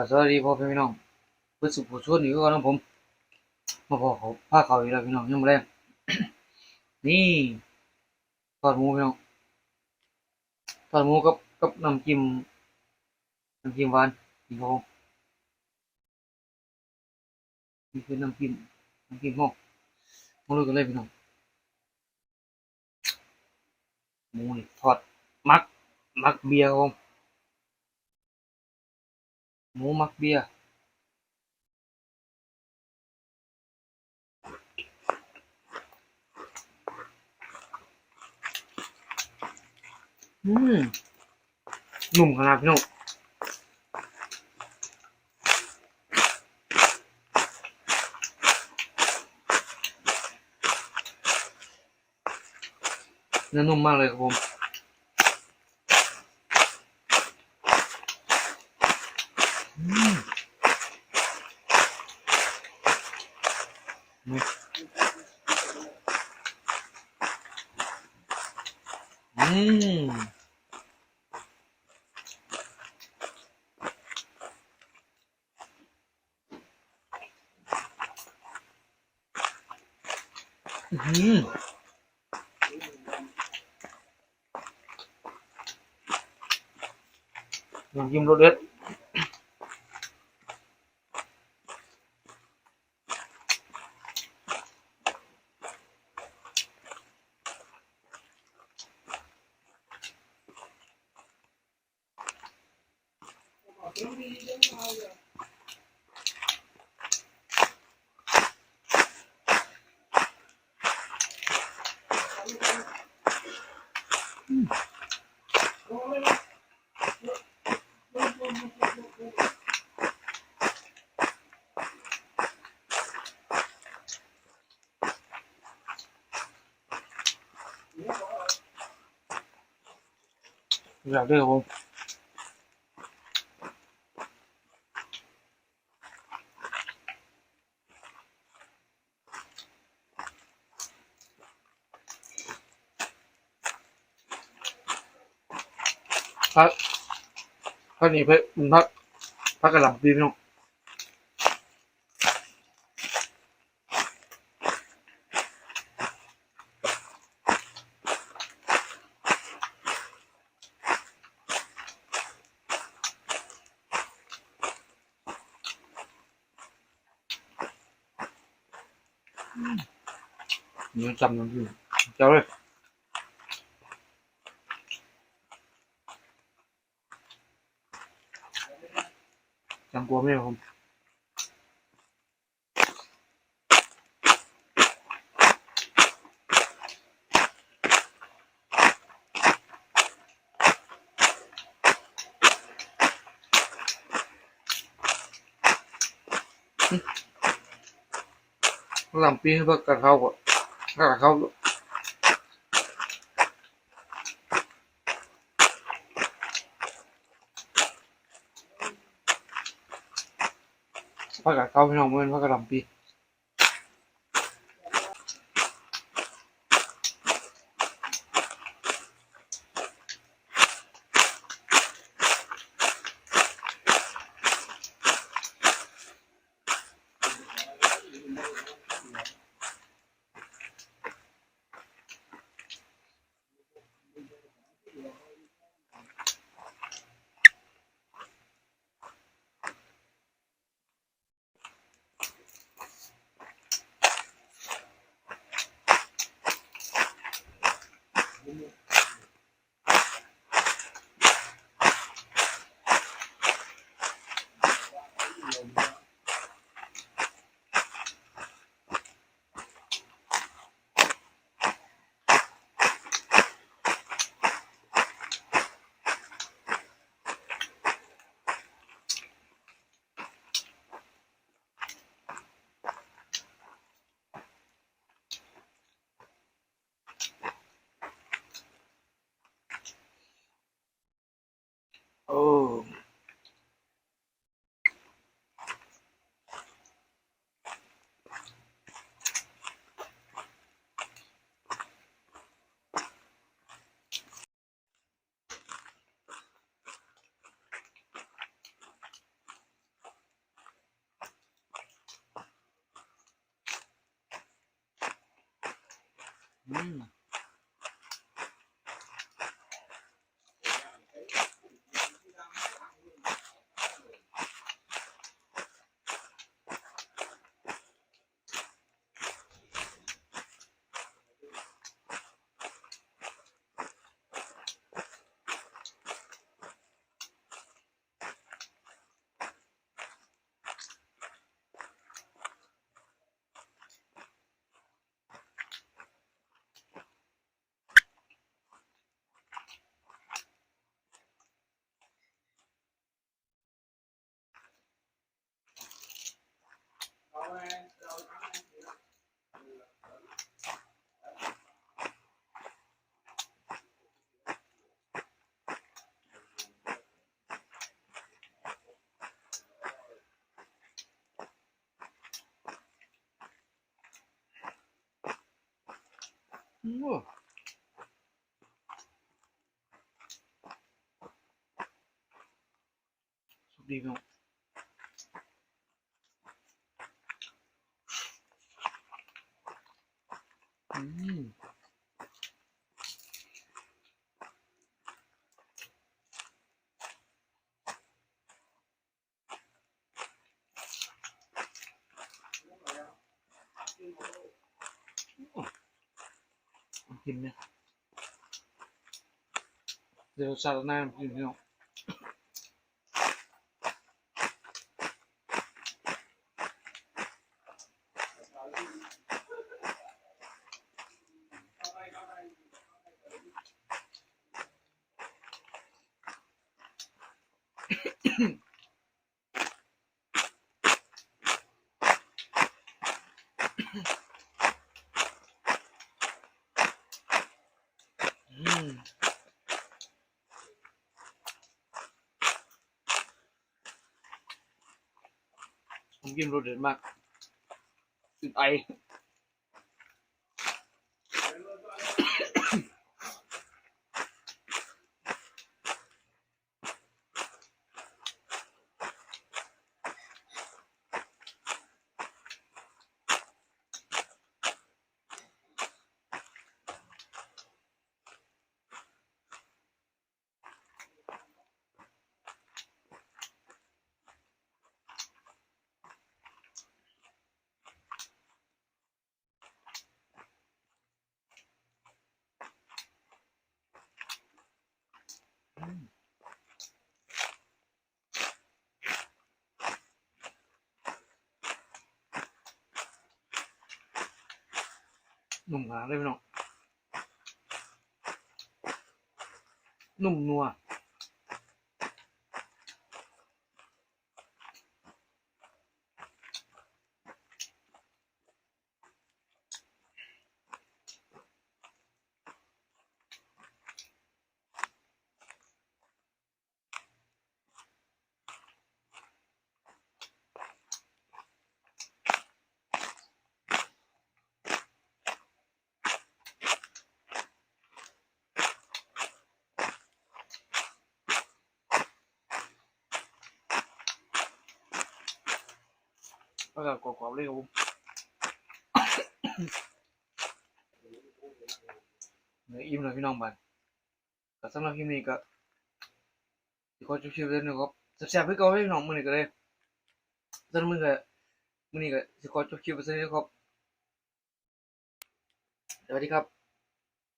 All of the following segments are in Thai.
กับสวัสดีพ่อพี่น้องเพื่อสุขผู้ชนอยู่ก็น้องผม มาพอเขาพาเขาอีกแล้วพี่น้องยังไม่แรงนี่ทอดหมูพี่น้องทอดหมูกับกับน้ำจิ้มน้ำจิ้มหวานนี่ครับผมนี่คือน้ำจิ้มน้ำจิ้มห้องมาดูกันเลยพี่น้องหมูนี่ทอดมักมักเบียร์ครับ หมูมักเบียร์อืมหนุ่มขนาดพี่น้องเนื้อนุ่มมากเลยครับผม อืมอืมน้ำจิ้มรสเด็ด อยากด้วยครับผม พักพักนี้พักมันพักพักกระหล่ำปีพี่น้องนี่จำน้ำจิ้มเจ้าเลย จำกลัวไม่ได้ครับผมหลังปีให้พักกระเข้าก่อนกระเข้า พักกระเข้าพี่น้องเมื่อพักกระลำปี อื มโอ้ สุดดีพี่น้องอืมกินเนี่ยเดี๋ยวสาดน้ำกินพี่น้อง อืม ผมกินรสเด็ดมากติดไอ หนุ่มขนาดเลยพี่น้อง นุ่มนัว แล้วก็กรอบๆเลยครับผมเนื้ออิ่มเลยพี่น้องบ้านก็สำหรับคลิปนี้ก็สิขอจบคลิปเลยนะครับแซ่บๆให้เก่าให้พี่น้องมือนี้ก็เลยสำหรับมือก็มือนี้ก็สิขอจบคลิปไปซะนี้ครับสวัสดีครับ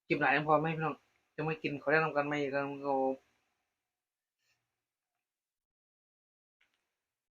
คลิปหนยังพอไหมพี่น้องจะไมากินขอแนะนำกันไหมกครั้งครับ